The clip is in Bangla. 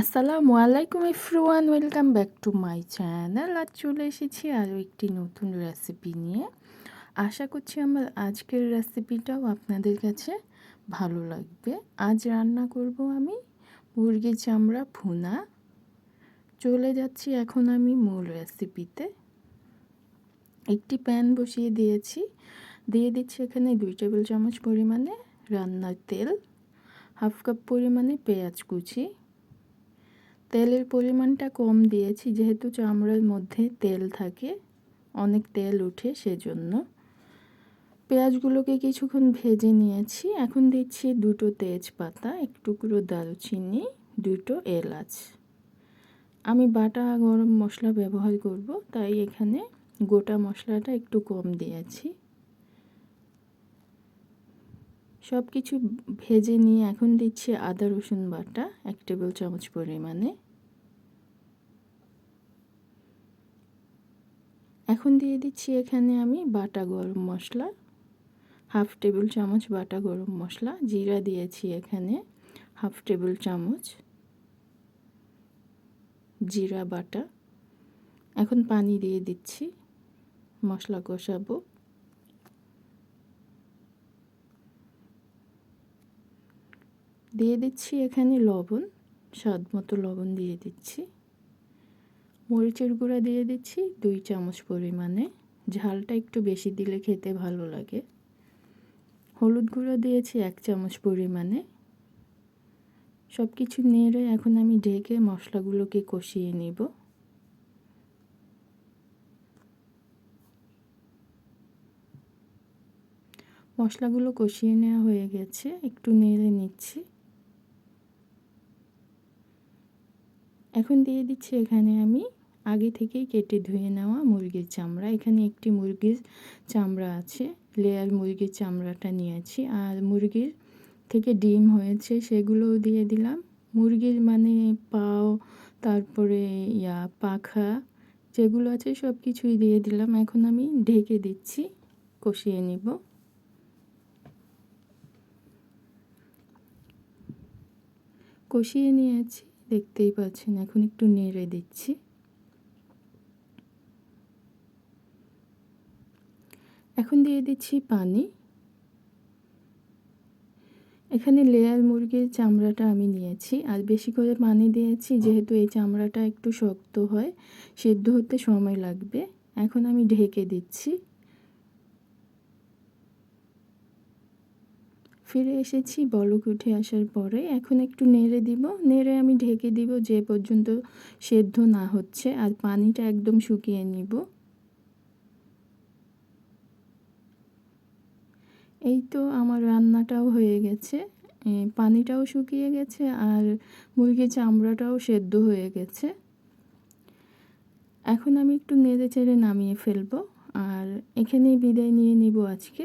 আসসালামু আলাইকুম এফরুয়ান welcome back to my channel. আজ চলে এসেছি আরও একটি নতুন রেসিপি নিয়ে। আশা করছি আমার আজকের রেসিপিটাও আপনাদের কাছে ভালো লাগবে। আজ রান্না করব আমি মুরগির চামড়া ভুনা। চলে যাচ্ছি এখন আমি মূল রেসিপিতে। একটি প্যান বসিয়ে দিয়েছি। দিয়ে দিচ্ছি এখানে দুই টেবিল চামচ পরিমাণে রান্নার তেল, হাফ কাপ পরিমাণে পেঁয়াজ কুচি তেলের পরিমাণটা কম দিয়েছি, যেহেতু চামড়ার মধ্যে তেল থাকে, অনেক তেল উঠে সেজন্য। পেঁয়াজগুলোকে কিছুক্ষণ ভেজে নিয়েছি, এখন দিচ্ছি দুটো তেজপাতা, এক টুকরো দারুচিনি, দুটো এলাচ। আমি বাটা গরম মশলা ব্যবহার করব, তাই এখানে গোটা মশলাটা একটু কম দিয়েছি। সব কিছু ভেজে নিয়ে এখন দিচ্ছি আদা, রসুন বাটা এক টেবিল চামচ পরিমাণে। এখন দিয়ে দিচ্ছি এখানে আমি বাটা গরম মশলা, হাফ টেবিল চামচ বাটা গরম মশলা, জিরা দিয়েছি এখানে, হাফ টেবিল চামচ জিরা বাটা। এখন পানি দিয়ে দিচ্ছি, মশলা কষাবো। দিয়ে দিচ্ছি এখানে লবণ, স্বাদ মতো লবণ দিয়ে দিচ্ছি। মরিচের গুঁড়া দিয়ে দিচ্ছি দুই চামচ পরিমাণে। ঝালটা একটু বেশি দিলে খেতে ভালো লাগে। হলুদ গুঁড়ো দিয়েছি এক চামচ পরিমাণে। সব কিছু নেড়ে এখন আমি ঢেকে মশলাগুলোকে কষিয়ে নিব। মশলাগুলো কষিয়ে নেওয়া হয়ে গেছে, একটু নেড়ে নিচ্ছি। এখন দিয়ে দিচ্ছি এখানে আমি আগে থেকেই কেটে ধুয়ে নেওয়া মুরগির চামড়া। এখানে একটি মুরগির চামড়া আছে লেয়ার মুরগির চামড়াটা নিয়েছি। আর মুরগির থেকে ডিম হয়েছে, সেগুলোও দিয়ে দিলাম। মুরগির মানে পাও, তারপরে ইয়া, পাখা যেগুলো আছে সব কিছুই দিয়ে দিলাম। এখন আমি ঢেকে দিচ্ছি, কষিয়ে নিব। কষিয়ে নিয়েছি। দেখতেই পাচ্ছেন, এখন একটু নেড়ে দিচ্ছি। এখন দিয়ে দিচ্ছি পানি। এখানে লেয়ার মুরগির চামড়াটা আমি নিয়েছি, আর বেশি করে পানি দিয়েছি যেহেতু এই চামড়াটা একটু শক্ত হয়, সেদ্ধ হতে সময় লাগবে। এখন আমি ঢেকে দিচ্ছি। ফিরে এসেছি, বলক উঠে আসার পরে। এখন একটু নেড়ে দিব। নেড়ে আমি ঢেকে দিব যে পর্যন্ত সেদ্ধ না হচ্ছে। আর পানিটা একদম শুকিয়ে নিব। এই তো আমার রান্নাটাও হয়ে গেছে। পানিটাও শুকিয়ে গেছে আর মুরগির চামড়াটাও সেদ্ধ হয়ে গেছে। এখন আমি একটু নেড়ে চেড়ে নামিয়ে ফেলব। আর এখানেই বিদায় নিয়ে নিব আজকে।